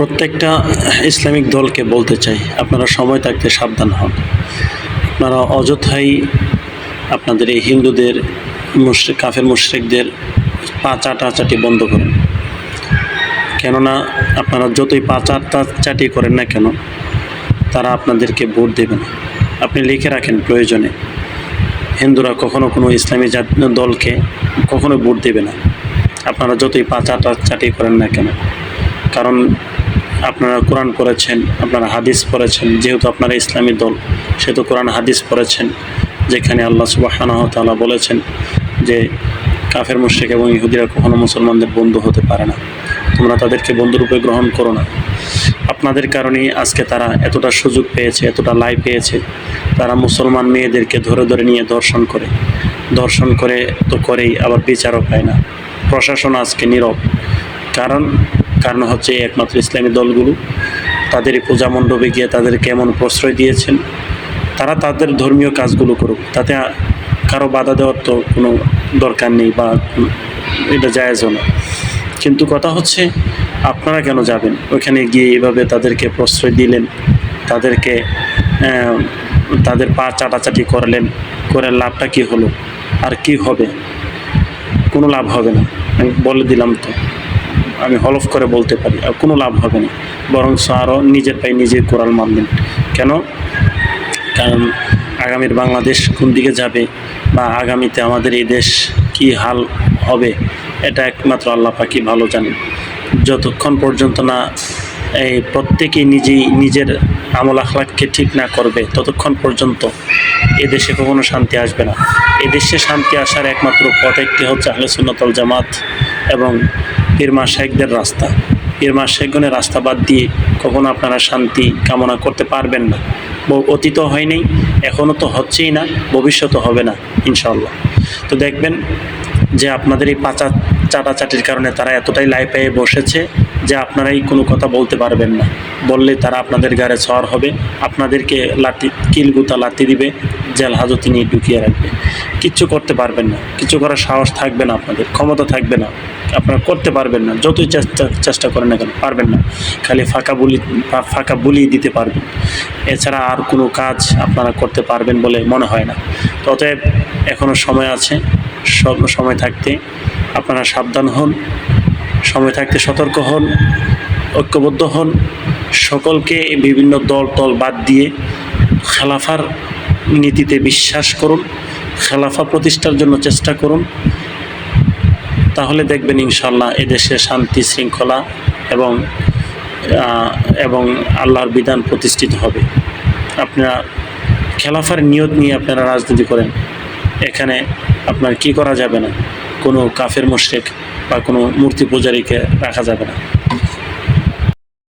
প্রত্যেকটা ইসলামিক দলকে বলতে চাই, আপনারা সময় থাকতে সাবধান হন। আপনারা অযথাই আপনাদের এই হিন্দুদের, মুশ্রিক, কাফের মুশ্রিকদের পা চাটাচাটি বন্ধ করেন। কেননা আপনারা যতই পা চাটা করেন না কেন, তারা আপনাদেরকে ভোট দেবে না। আপনি লিখে রাখেন প্রয়োজনে, হিন্দুরা কখনো কোনো ইসলামী দলকে কখনো ভোট দেবে না। আপনারা যতই পা চাটা চাটি করেন না কেন, কারণ আপনারা কোরআন পড়েছেন, আপনারা হাদিস পড়েছেন, যেহেতু আপনারা ইসলামী দল, সেহেতু কোরআন হাদিস পড়েছেন, যেখানে আল্লাহ সুবাহানহ তাআলা বলেছেন যে কাফের মুশ্রিক এবং ইহুদিরা কখনো মুসলমানদের বন্ধু হতে পারে না। তোমরা তাদেরকে বন্ধুরূপে গ্রহণ করো না। আপনাদের কারণেই আজকে তারা এতটা সুযোগ পেয়েছে, এতটা লাই পেয়েছে। তারা মুসলমান মেয়েদেরকে ধরে ধরে নিয়ে দর্শন করে। দর্শন করে তো করেই, আবার বিচারও পায় না। প্রশাসন আজকে নীরব। কারণ কারণ হচ্ছে একমাত্র ইসলামী দলগুলো। তাদের পূজা মণ্ডপে গিয়ে তাদেরকে এমন প্রশ্রয় দিয়েছেন। তারা তাদের ধর্মীয় কাজগুলো করুক, তাতে কারও বাধা দেওয়ার তো কোনো দরকার নেই বা এটা জায়েজও না। কিন্তু কথা হচ্ছে, আপনারা কেন যাবেন? ওইখানে গিয়ে এভাবে তাদেরকে প্রশ্রয় দিলেন, তাদেরকে তাদের পা চাটাচাটি করলেন, করে লাভটা কি হলো? আর কি হবে? কোনো লাভ হবে না। আমি বলে দিলাম তো। আমি হলফ করে বলতে পারি, আর কোনো লাভ হবে না। বরং আরও নিজের পায়ে নিজে কোরাল মারবেন কেন? কারণ আগামীর বাংলাদেশ কোন দিকে যাবে বা আগামীতে আমাদের এই দেশ কি হাল হবে, এটা একমাত্র আল্লাহ পাকি ভালো জানেন। যতক্ষণ পর্যন্ত না এই প্রত্যেকেই নিজেই নিজের আমল আখলাককে ঠিক না করবে ততক্ষণ পর্যন্ত এ দেশে কখনো শান্তি আসবে না। এ দেশে শান্তি আসার একমাত্র পথ একটি হচ্ছে আহলে সুন্নতল জামাত এবং পীরমা শেখদের রাস্তা। পীরমা শেখগণের রাস্তা বাদ দিয়ে কখনো আপনারা শান্তি কামনা করতে পারবেন না। অতীত হয়নি এখনও তো হচ্ছেই না ভবিষ্যতে হবে না ইনশাল্লাহ তো দেখবেন যে আপনাদের এই পাচা চাটাচাটির কারণে তারা এতটাই লাই পেয়ে বসেছে যে আপনারাই কোনো কথা বলতে পারবেন না। বললে তারা আপনাদের গাড়ে ছড় হবে, আপনাদেরকে লাঠি, কিলগুতা লাঠি দিবে, জেল হাজতে নিয়ে ঢুকিয়ে রাখবে। কিচ্ছু করতে পারবেন না। কিছু করার সাহস থাকবে না আপনাদের, ক্ষমতা থাকবে না। আপনারা করতে পারবেন না, যতই চেষ্টা চেষ্টা করেন না কেন, পারবেন না। খালি ফাঁকা বুলি, ফাঁকা বুলিয়ে দিতে পারবেন। এছাড়া আর কোনো কাজ আপনারা করতে পারবেন বলে মনে হয় না। অতএব এখনও সময় আছে সব সময় থাকতে আপনারা সাবধান হন। সময় থাকতে সতর্ক হন, ঐক্যবদ্ধ হন। সকলকে বিভিন্ন দল, তল বাদ দিয়ে খেলাফার নীতিতে বিশ্বাস করুন, খেলাফা প্রতিষ্ঠার জন্য চেষ্টা করুন। তাহলে দেখবেন ইনশাল্লাহ এদেশে শান্তি, শৃঙ্খলা এবং এবং আল্লাহর বিধান প্রতিষ্ঠিত হবে। আপনারা খেলাফার নিয়ত নিয়ে আপনারা রাজনীতি করেন। এখানে আপনার কি করা যাবে না? কোনো কাফের, মুশরিক বা কোনো মূর্তি পূজারীকে রাখা যাবে না।